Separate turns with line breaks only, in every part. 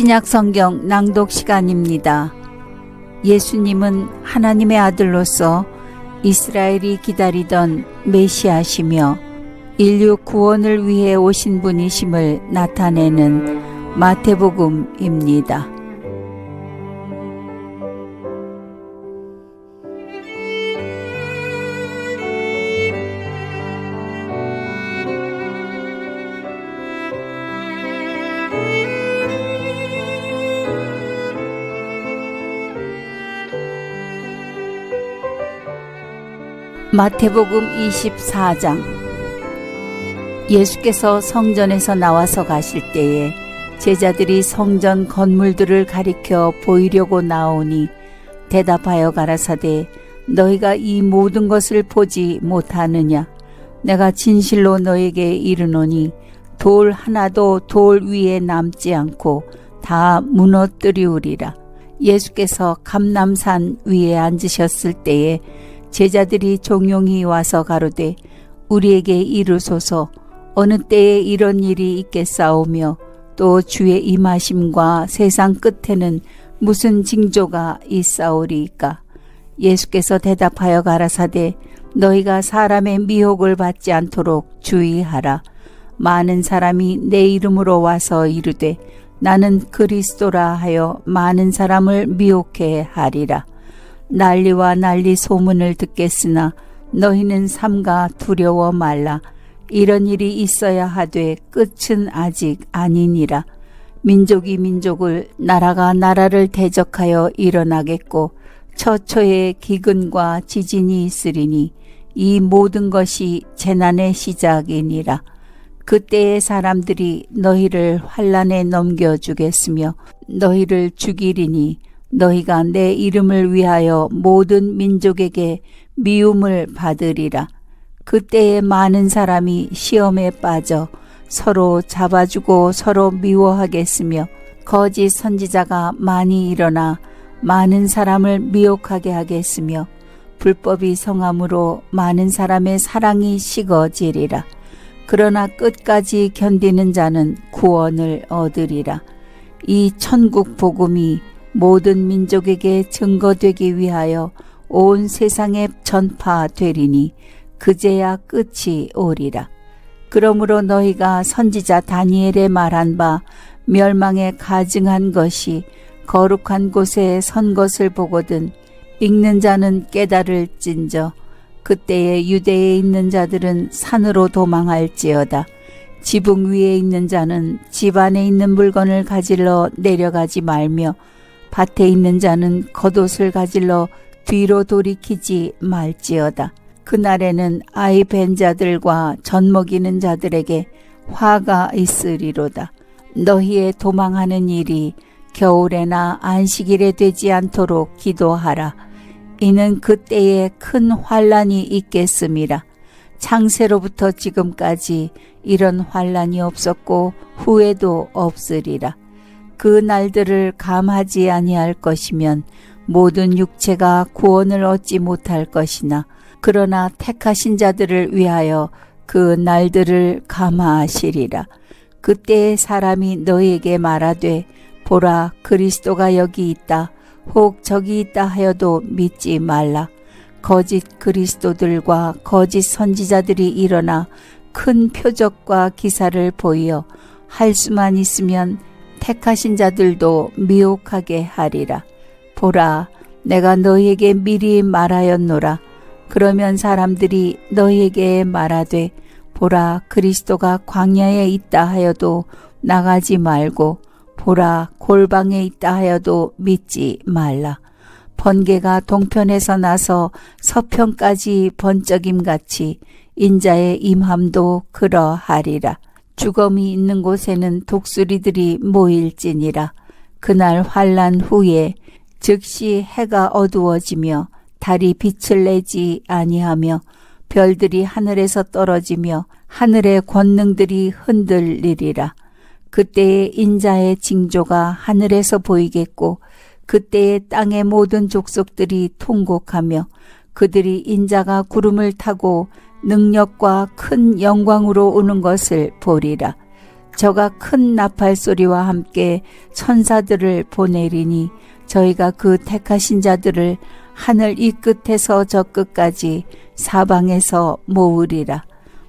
신약 성경 낭독 시간입니다. 예수님은 하나님의 아들로서 이스라엘이 기다리던 메시아시며 인류 구원을 위해 오신 분이심을 나타내는 마태복음입니다. 마태복음 24장. 예수께서 성전에서 나와서 가실 때에 제자들이 성전 건물들을 가리켜 보이려고 나오니 대답하여 가라사대 너희가 이 모든 것을 보지 못하느냐? 내가 진실로 너에게 이르노니 돌 하나도 돌 위에 남지 않고 다 무너뜨리우리라. 예수께서 감남산 위에 앉으셨을 때에 제자들이 종용이 와서 가로되 우리에게 이르소서 어느 때에 이런 일이 있겠사오며 또 주의 임하심과 세상 끝에는 무슨 징조가 있사오리이까? 예수께서 대답하여 가라사대 너희가 사람의 미혹을 받지 않도록 주의하라. 많은 사람이 내 이름으로 와서 이르되 나는 그리스도라 하여 많은 사람을 미혹해 하리라 난리와 난리 소문을 듣겠으나 너희는 삼가 두려워 말라. 이런 일이 있어야 하되 끝은 아직 아니니라. 민족이 민족을 나라가 나라를 대적하여 일어나겠고 처처에 기근과 지진이 있으리니 이 모든 것이 재난의 시작이니라. 그때의 사람들이 너희를 환란에 넘겨 주겠으며 너희를 죽이리니 너희가 내 이름을 위하여 모든 민족에게 미움을 받으리라. 그때에 많은 사람이 시험에 빠져 서로 잡아주고 서로 미워하겠으며 거짓 선지자가 많이 일어나 많은 사람을 미혹하게 하겠으며 불법이 성함으로 많은 사람의 사랑이 식어지리라. 그러나 끝까지 견디는 자는 구원을 얻으리라. 이 천국 복음이 모든 민족에게 증거되기 위하여 온 세상에 전파되리니 그제야 끝이 오리라. 그러므로 너희가 선지자 다니엘의 말한 바 멸망에 가증한 것이 거룩한 곳에 선 것을 보거든 읽는 자는 깨달을진저 그때에 유대에 있는 자들은 산으로 도망할지어다. 지붕 위에 있는 자는 집 안에 있는 물건을 가질러 내려가지 말며 밭에 있는 자는 겉옷을 가질러 뒤로 돌이키지 말지어다. 그날에는 아이 벤 자들과 젖 먹이는 자들에게 화가 있으리로다. 너희의 도망하는 일이 겨울에나 안식일에 되지 않도록 기도하라. 이는 그때에 큰 환란이 있겠음이라. 창세로부터 지금까지 이런 환란이 없었고 후에도 없으리라. 그 날들을 감하지 아니할 것이면 모든 육체가 구원을 얻지 못할 것이나 그러나 택하신 자들을 위하여 그 날들을 감하시리라. 그때 사람이 너에게 말하되 보라 그리스도가 여기 있다 혹 저기 있다 하여도 믿지 말라. 거짓 그리스도들과 거짓 선지자들이 일어나 큰 표적과 기사를 보이어 할 수만 있으면 택하신 자들도 미혹하게 하리라. 보라, 내가 너희에게 미리 말하였노라. 그러면 사람들이 너희에게 말하되, 보라, 그리스도가 광야에 있다 하여도 나가지 말고, 보라, 골방에 있다 하여도 믿지 말라. 번개가 동편에서 나서 서편까지 번쩍임 같이 인자의 임함도 그러하리라. 주검이 있는 곳에는 독수리들이 모일지니라. 그날 환란 후에 즉시 해가 어두워지며 달이 빛을 내지 아니하며 별들이 하늘에서 떨어지며 하늘의 권능들이 흔들리리라. 그때의 인자의 징조가 하늘에서 보이겠고 그때의 땅의 모든 족속들이 통곡하며 그들이 인자가 구름을 타고 능력과 큰 영광으로 오는 것을 보리라. 저가 큰 나팔 소리와 함께 천사들을 보내리니 저희가 그 택하신 자들을 하늘 이 끝에서 저 끝까지 사방에서 모으리라.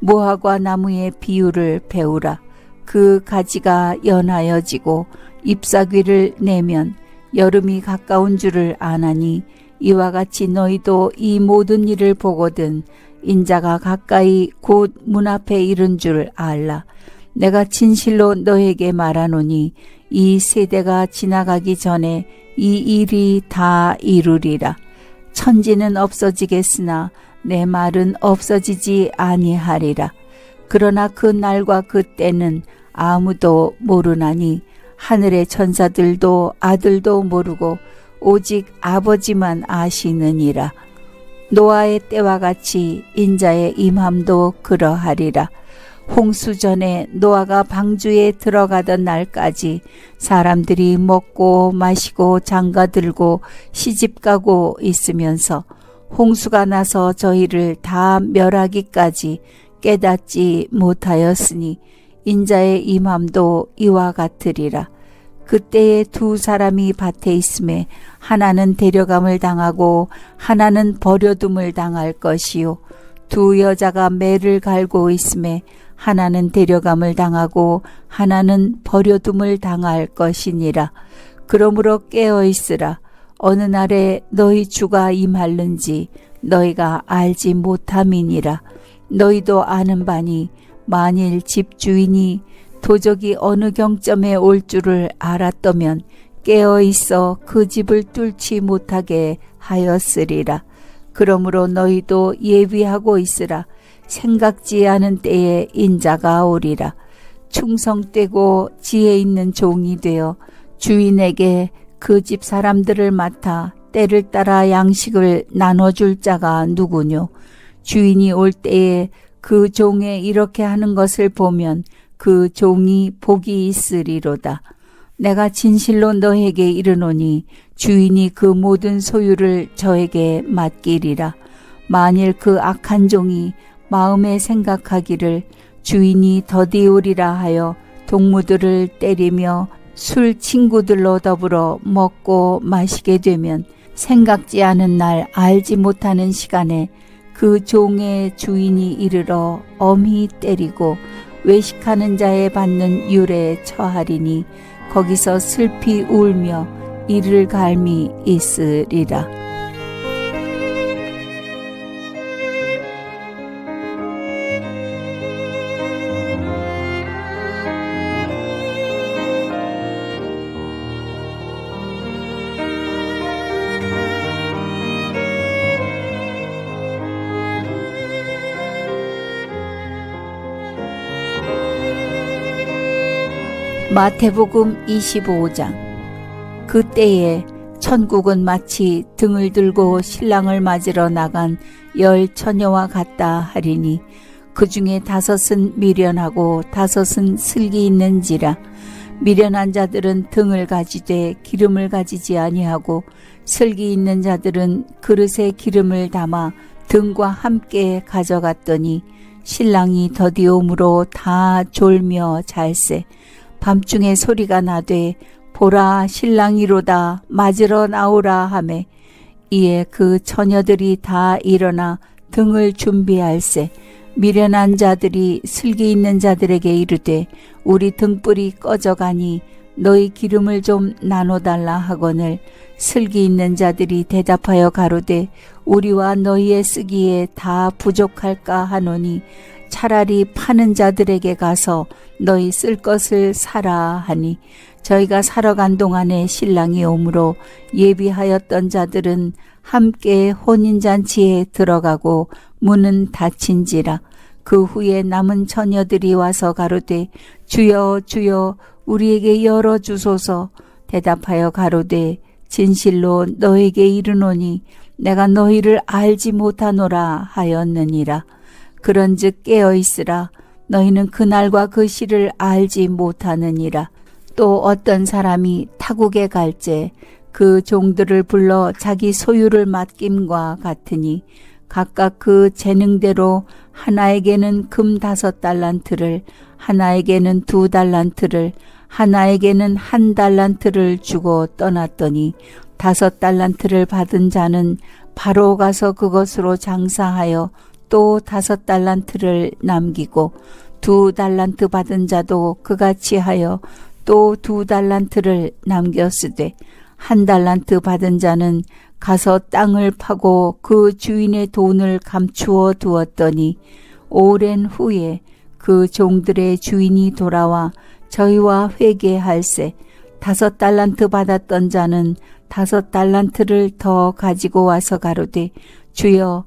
모화과 나무의 비유를 배우라. 그 가지가 연하여지고 잎사귀를 내면 여름이 가까운 줄을 아나니 이와 같이 너희도 이 모든 일을 보거든 인자가 가까이 곧 문 앞에 이른 줄 알라. 내가 진실로 너에게 말하노니 이 세대가 지나가기 전에 이 일이 다 이루리라. 천지는 없어지겠으나 내 말은 없어지지 아니하리라. 그러나 그 날과 그 때는 아무도 모르나니 하늘의 천사들도 아들도 모르고 오직 아버지만 아시느니라. 노아의 때와 같이 인자의 임함도 그러하리라. 홍수 전에 노아가 방주에 들어가던 날까지 사람들이 먹고 마시고 장가 들고 시집 가고 있으면서 홍수가 나서 저희를 다 멸하기까지 깨닫지 못하였으니 인자의 임함도 이와 같으리라. 그때에 두 사람이 밭에 있음에 하나는 데려감을 당하고 하나는 버려둠을 당할 것이요. 두 여자가 매를 갈고 있음에 하나는 데려감을 당하고 하나는 버려둠을 당할 것이니라. 그러므로 깨어 있으라. 어느 날에 너희 주가 임할는지 너희가 알지 못함이니라. 너희도 아는 바니 만일 집주인이 도적이 어느 경점에 올 줄을 알았더면 깨어 있어 그 집을 뚫지 못하게 하였으리라. 그러므로 너희도 예비하고 있으라. 생각지 않은 때에 인자가 오리라. 충성되고 지혜 있는 종이 되어 주인에게 그 집 사람들을 맡아 때를 따라 양식을 나눠줄 자가 누구뇨? 주인이 올 때에 그 종에 이렇게 하는 것을 보면 그 종이 복이 있으리로다. 내가 진실로 너에게 이르노니 주인이 그 모든 소유를 저에게 맡기리라. 만일 그 악한 종이 마음에 생각하기를 주인이 더디오리라 하여 동무들을 때리며 술 친구들로 더불어 먹고 마시게 되면 생각지 않은 날 알지 못하는 시간에 그 종의 주인이 이르러 엄히 때리고 외식하는 자에 받는 율에 처하리니 거기서 슬피 울며 이를 갈미 있으리라. 마태복음 25장. 그때에 천국은 마치 등을 들고 신랑을 맞으러 나간 열 처녀와 같다 하리니 그 중에 다섯은 미련하고 다섯은 슬기 있는지라. 미련한 자들은 등을 가지되 기름을 가지지 아니하고 슬기 있는 자들은 그릇에 기름을 담아 등과 함께 가져갔더니 신랑이 더디옴으로 다 졸며 잘세 밤중에 소리가 나되 보라 신랑이로다 맞으러 나오라 하매 이에 그 처녀들이 다 일어나 등을 준비할세. 미련한 자들이 슬기 있는 자들에게 이르되 우리 등불이 꺼져가니 너희 기름을 좀 나눠달라 하거늘 슬기 있는 자들이 대답하여 가로되 우리와 너희의 쓰기에 다 부족할까 하노니 차라리 파는 자들에게 가서 너희 쓸 것을 사라 하니 저희가 사러 간 동안에 신랑이 오므로 예비하였던 자들은 함께 혼인잔치에 들어가고 문은 닫힌지라 그 후에 남은 처녀들이 와서 가로되 주여 주여 우리에게 열어 주소서. 대답하여 가로되 진실로 너에게 이르노니 내가 너희를 알지 못하노라 하였느니라 그런즉 깨어 있으라. 너희는 그날과 그 시를 알지 못하느니라. 또 어떤 사람이 타국에 갈제 그 종들을 불러 자기 소유를 맡김과 같으니 각각 그 재능대로 하나에게는 금 다섯 달란트를 하나에게는 두 달란트를 하나에게는 한 달란트를 주고 떠났더니 다섯 달란트를 받은 자는 바로 가서 그것으로 장사하여 또 다섯 달란트를 남기고 두 달란트 받은 자도 그같이 하여 또 두 달란트를 남겼으되 한 달란트 받은 자는 가서 땅을 파고 그 주인의 돈을 감추어 두었더니 오랜 후에 그 종들의 주인이 돌아와 저희와 회개할세. 다섯 달란트 받았던 자는 다섯 달란트를 더 가지고 와서 가로되 주여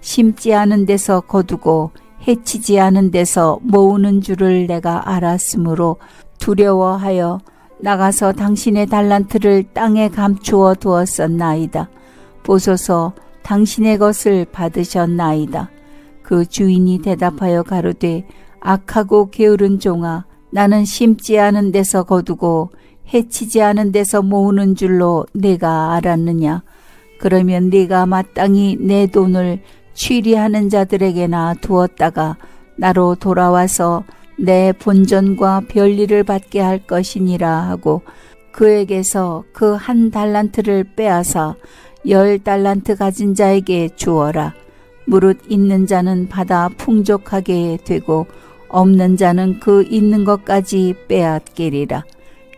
심지 않은 데서 거두고 해치지 않은 데서 모으는 줄을 내가 알았으므로 두려워하여 나가서 당신의 달란트를 땅에 감추어 두었었나이다. 보소서 당신의 것을 받으셨나이다. 그 주인이 대답하여 가로되 악하고 게으른 종아 나는 심지 않은 데서 거두고 해치지 않은 데서 모으는 줄로 내가 알았느냐 그러면 네가 마땅히 내 돈을 취리하는 자들에게나 두었다가 나로 돌아와서 내 본전과 별일을 받게 할 것이니라 하고 그에게서 그 한 달란트를 빼앗아 열 달란트 가진 자에게 주어라. 무릇 있는 자는 받아 풍족하게 되고 없는 자는 그 있는 것까지 빼앗기리라.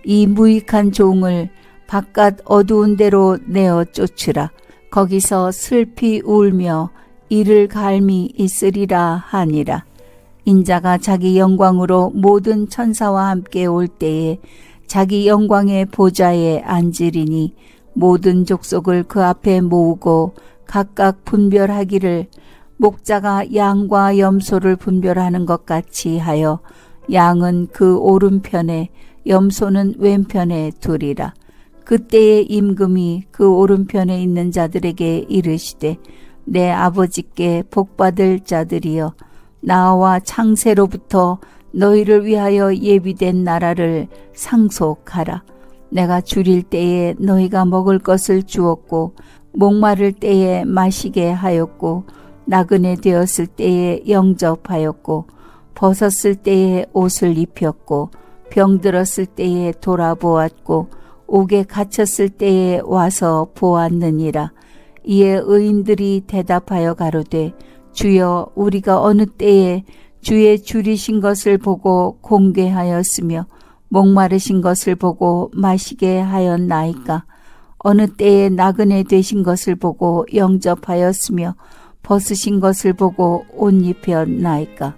이 무익한 종을 바깥 어두운 데로 내어 쫓으라. 거기서 슬피 울며 이를 갈미 있으리라 하니라. 인자가 자기 영광으로 모든 천사와 함께 올 때에 자기 영광의 보좌에 앉으리니 모든 족속을 그 앞에 모으고 각각 분별하기를 목자가 양과 염소를 분별하는 것 같이 하여 양은 그 오른편에 염소는 왼편에 두리라. 그때의 임금이 그 오른편에 있는 자들에게 이르시되 내 아버지께 복받을 자들이여 나와 창세로부터 너희를 위하여 예비된 나라를 상속하라. 내가 줄일 때에 너희가 먹을 것을 주었고 목마를 때에 마시게 하였고 나그네 되었을 때에 영접하였고 벗었을 때에 옷을 입혔고 병들었을 때에 돌아보았고 옥에 갇혔을 때에 와서 보았느니라. 이에 의인들이 대답하여 가로되 주여 우리가 어느 때에 주의 줄이신 것을 보고 공개하였으며 목마르신 것을 보고 마시게 하였나이까? 어느 때에 나그네 되신 것을 보고 영접하였으며 벗으신 것을 보고 옷 입혔나이까?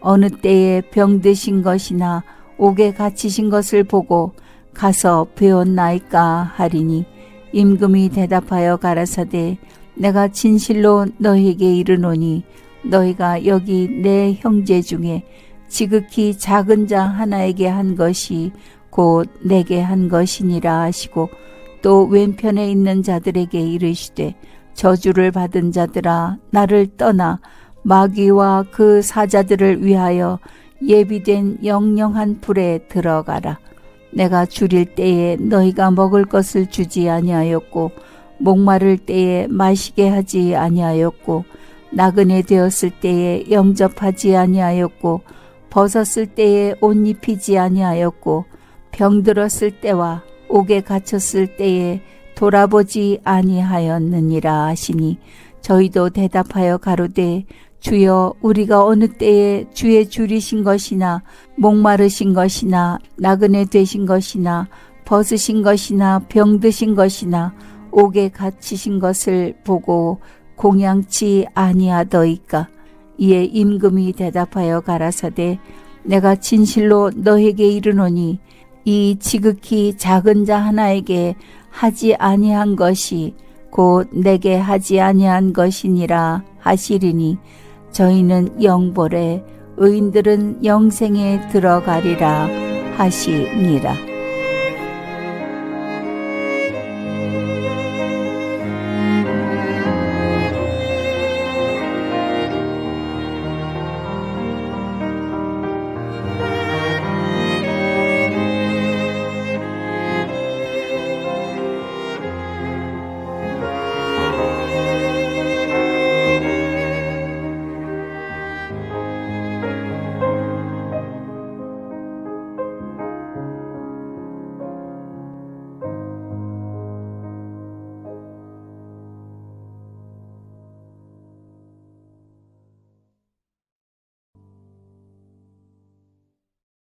어느 때에 병드신 것이나 옥에 갇히신 것을 보고 가서 배웠나이까 하리니 임금이 대답하여 가라사대 내가 진실로 너희에게 이르노니 너희가 여기 내 형제 중에 지극히 작은 자 하나에게 한 것이 곧 내게 한 것이니라 하시고 또 왼편에 있는 자들에게 이르시되 저주를 받은 자들아 나를 떠나 마귀와 그 사자들을 위하여 예비된 영영한 불에 들어가라. 내가 줄일 때에 너희가 먹을 것을 주지 아니하였고 목마를 때에 마시게 하지 아니하였고 나그네 되었을 때에 영접하지 아니하였고 벗었을 때에 옷 입히지 아니하였고 병들었을 때와 옥에 갇혔을 때에 돌아보지 아니하였느니라 하시니 저희도 대답하여 가로되 주여 우리가 어느 때에 주의 줄이신 것이나 목마르신 것이나 나그네 되신 것이나 벗으신 것이나 병드신 것이나 옥에 갇히신 것을 보고 공양치 아니하더이까. 이에 임금이 대답하여 가라사대 내가 진실로 너에게 이르노니 이 지극히 작은 자 하나에게 하지 아니한 것이 곧 내게 하지 아니한 것이니라 하시리니 저희는 영벌에 의인들은 영생에 들어가리라 하시니라.